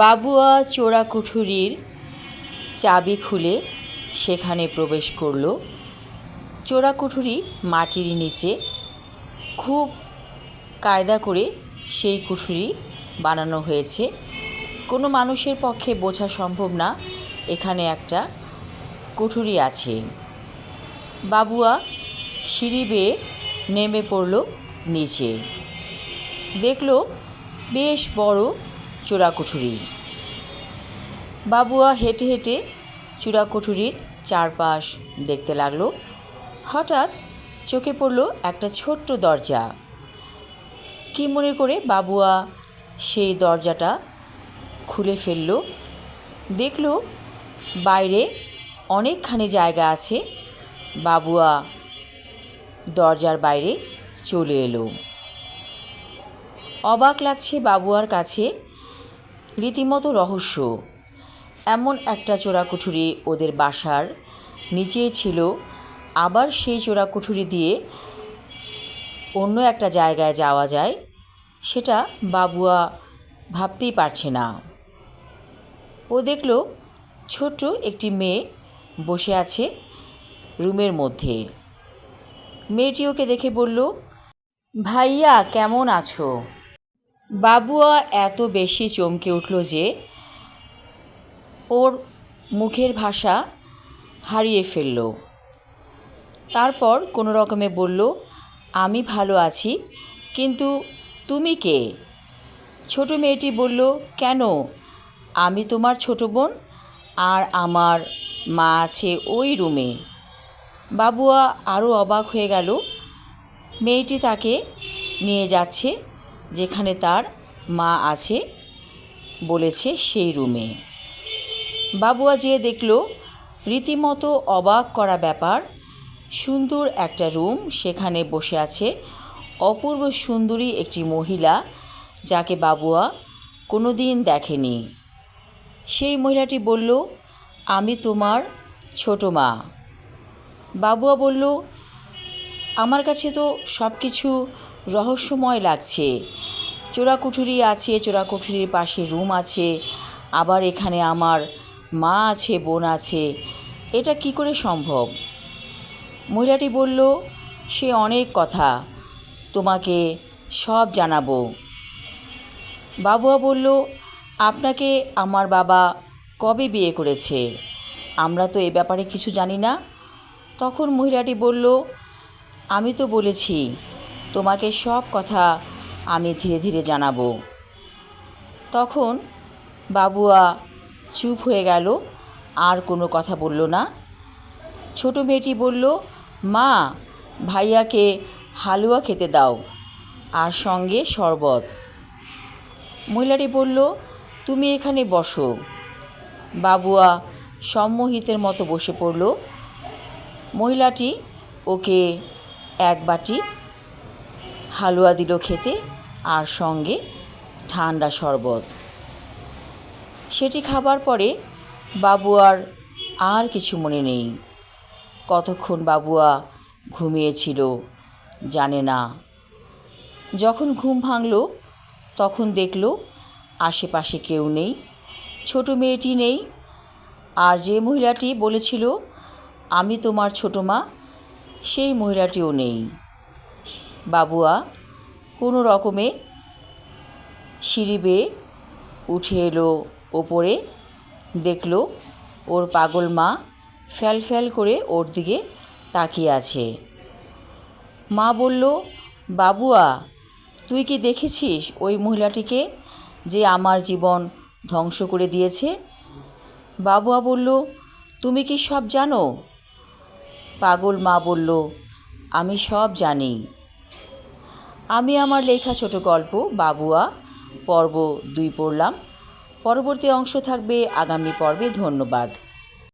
বাবুয়া চোরা কুঠুরির চাবি খুলে সেখানে প্রবেশ করল। চোরা কুঠুরি মাটির নিচে খুব কায়দা করে সেই কুঠুরি বানানো হয়েছে। কোনো মানুষের পক্ষে বোঝা সম্ভব না, এখানে একটা কুঠুরি আছে। বাবুয়া সিঁড়ি বেয়ে নেমে পড়ল নিচে। দেখল বেশ বড় চোরাকুঠুরি বাবুয়া হেঁটে হেঁটে চূড়াকুঠুরির চারপাশ দেখতে লাগল। হঠাৎ চোখে পড়ল একটা ছোট্ট দরজা। কী মনে করে বাবুয়া সেই দরজাটা খুলে ফেলল? দেখল বাইরে অনেকখানি জায়গা আছে। বাবুয়া দরজার বাইরে চলে এলো। অবাক লাগছে বাবুয়ার কাছে রীতিমতো রহস্য। এমন একটা চোরাকুঠুরি ওদের বাসার নিচেই ছিল। আবার সেই চোরাকুঠুরি দিয়ে অন্য একটা জায়গায় যাওয়া যায়। সেটা বাবুয়া ভাবতেই পারছে না। ও দেখল ছোট্ট একটি মেয়ে বসে আছে রুমের মধ্যে। মেয়েটি ওকে দেখে বলল, ভাইয়া, কেমন আছো? বাবুয়া এত বেশি চমকে উঠল যে ওর মুখের ভাষা হারিয়ে ফেলল। তারপর কোনো রকমে বলল, আমি ভালো আছি, কিন্তু তুমি কে? ছোট মেয়েটি বলল, কেন? আমি তোমার ছোট বোন আর আমার মা আছে ওই রুমে। বাবুয়া আরও অবাক হয়ে গেল। মেয়েটি তাকে নিয়ে যাচ্ছে যেখানে তার মা আছে বলেছে সেই রুমে। বাবুয়া যেয়ে দেখল, রীতিমতো অবাক করা ব্যাপার, সুন্দর একটা রুম সেখানে বসে আছে অপূর্ব সুন্দরী একটি মহিলা যাকে বাবুয়া কোনো দিন দেখেনি। সেই মহিলাটি বলল, আমি তোমার ছোট মা। বাবুয়া বলল, আমার কাছে তো সব কিছু রহস্যময় লাগছে। চোরাকুঠুরি আছে, চোরাকুঠুরির পাশে রুম আছে, আবার এখানে আমার মা আছে, বোন আছে। এটা কি করে সম্ভব? মহিলাটি বলল, সে অনেক কথা, তোমাকে সব জানাব। বাবুয়া বলল, আপনাকে আমার বাবা কবে বিয়ে করেছে? আমরা তো এ ব্যাপারে কিছু জানি না। তখন মহিলাটি বলল, আমি তো বলেছি তোমাকে সব কথা আমি ধীরে ধীরে জানাব। তখন বাবুয়া চুপ হয়ে গেল, আর কোনো কথা বলল না। ছোট মেয়েটি বলল, মা, ভাইয়াকে হালুয়া খেতে দাও, আর সঙ্গে শরবত। মহিলাটি বলল, তুমি এখানে বসো। বাবুয়া সম্মোহিতের মতো বসে পড়ল। মহিলাটি ওকে এক বাটি হালুয়া দিল খেতে আর সঙ্গে ঠান্ডা শরবত। সেটি খাবার পরে বাবুয়ার আর আর কিছু মনে নেই। কতক্ষণ বাবুয়া ঘুমিয়েছিল জানে না। যখন ঘুম ভাঙল, তখন দেখল আশেপাশে কেউ নেই, ছোট মেয়েটি নেই। আর যে মহিলাটি বলেছিল, আমি তোমার ছোটো মা, সেই মহিলাটিও নেই। বাবুয়া, কোনো রকমে সিঁড়ি বেয়ে উঠে এলো, ওপরে দেখল ওর পাগল মা ফ্যাল ফ্যাল করে ওর দিকে তাকিয়ে আছে। মা বলল, বাবুয়া, তুই কি দেখেছিস ওই মহিলাটিকে যে আমার জীবন ধ্বংস করে দিয়েছে? বাবুয়া বলল, তুমি কি সব জানো? পাগল মা বলল, আমি সব জানি। আমি আমার লেখা ছোট গল্প, বাবুয়া, পর্ব দুই পড়লাম। পরবর্তী অংশ থাকবে আগামী পর্বে। ধন্যবাদ।